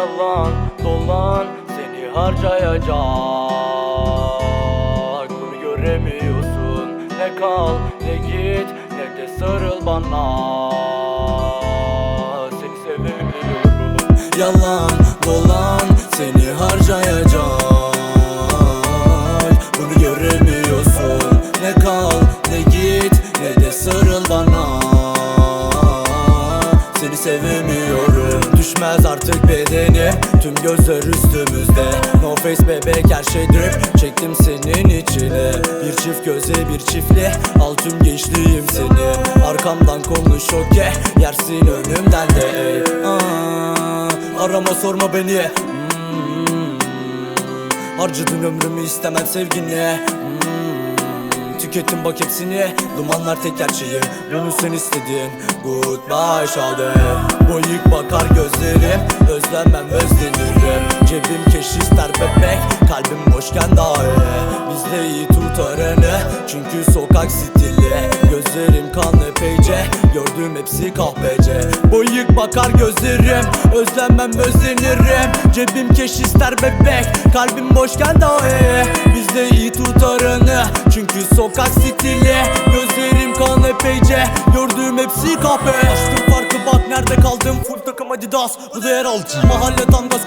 Yalan dolan seni harcayacak. Bunu göremiyorsun. Ne kal ne git ne de sarıl bana. Seni sevemiyorum. Yalan dolan seni harcayacak. Bunu göremiyorsun. Ne kal ne git ne de sarıl bana. Seni sevemiyorum Düşmez artık bedeni. Tüm gözler üstümüzde. No face bebek her şey drip. Çektim senin içine Bir çift göze bir çiftli Al tüm gençliğim seni. Arkamdan konuş okey. Yersin önümden de. Ey Aa, Arama sorma beni. Hmm. Harcadın ömrümü istemem sevgini Hmm, Tükettim bak hepsini. Dumanlar tek gerçeği. Bunu sen istedin. Goodbye şade Boyuk bakar gözlerim. Özlemem özlenirim. Cebim keş ister bebek. Kalbim boşken dahi Bizde iyi tutarını Çünkü sokak stili. Gözlerim kan epeyce. Gördüğüm hepsi kahpece. Boyuk bakar gözlerim. Özlemem özlenirim. Cebim keş ister bebek. Kalbim boşken dahi Bizde iyi sokak stili Gözlerim kan epeyce Gördüğüm hepsi kahpe. Açtım farkı bak nerede kaldım? Full takım adidas Bu da yer altı Mahalle tam gaz